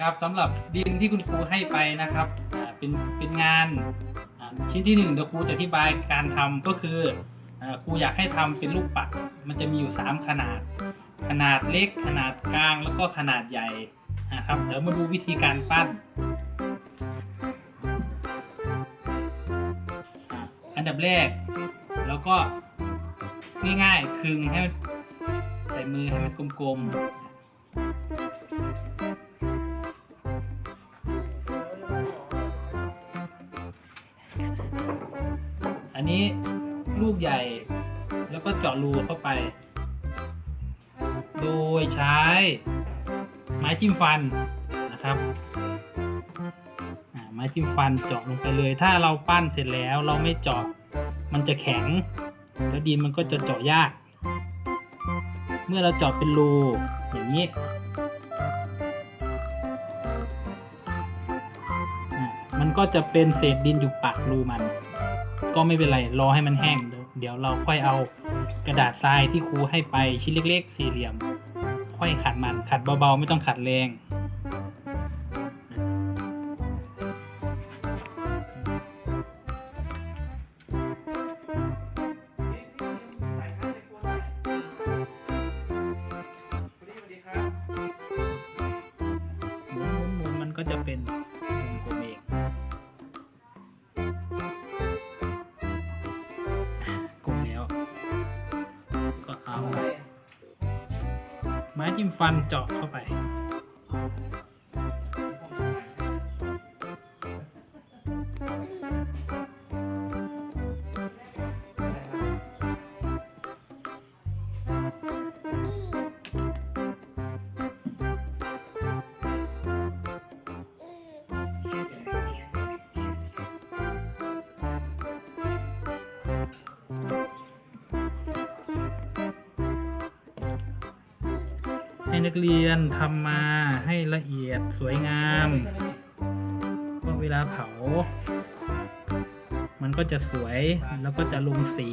ครับสำหรับดินที่คุณครูให้ไปนะครับเป็นเป็นงานชิ้นที่หนึ่งเดี๋ยวครูจะอธิบายการทำก็คืออครูอยากให้ทำเป็นลูกปัดมันจะมีอยู่ 3 ขนาด ขนาดเล็ก ขนาดกลางแล้วก็ขนาดใหญ่นะครับเดี๋ยวมาดูวิธีการปั้น อันดับแรก แล้วก็ง่ายๆคึงให้ใส่มือให้มันกลมๆ นี้ลูกใหญ่ แล้วก็เจาะรูเข้าไป โดยใช้ไม้จิ้มฟันนะครับไม้จิ้มฟันเจาะลงไปเลย ถ้าเราปั้นเสร็จแล้วเราไม่เจาะมันจะแข็ง แล้วดินมันก็จะเจาะยาก เมื่อเราเจาะเป็นรูอย่างนี้มันก็จะเป็นเศษดินอยู่ปากรูมัน ก็ไม่เป็นไรรอให้มันแห้ง เดี๋ยวเราค่อยเอากระดาษทรายที่ครูให้ไปชิ้นเล็ก ๆ สี่เหลี่ยม ค่อยขัดมันขัดเบาๆ ไม่ต้องขัดแรงหมุนหมุนหมุนมันก็จะเป็นวงกลมเอง ม้จิ้มฟันเจาะเข้าไป ให้นักเรียนทำมาให้ละเอียดสวยงามเพราะเวลาเผา มันก็จะสวยแล้วก็จะลงสี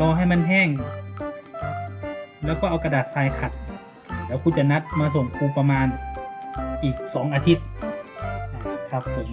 รอให้มันแห้ง แล้วก็เอากระดาษทรายขัด แล้วครูจะนัดมาส่งครูประมาณอีก 2 อาทิตย์ครับผม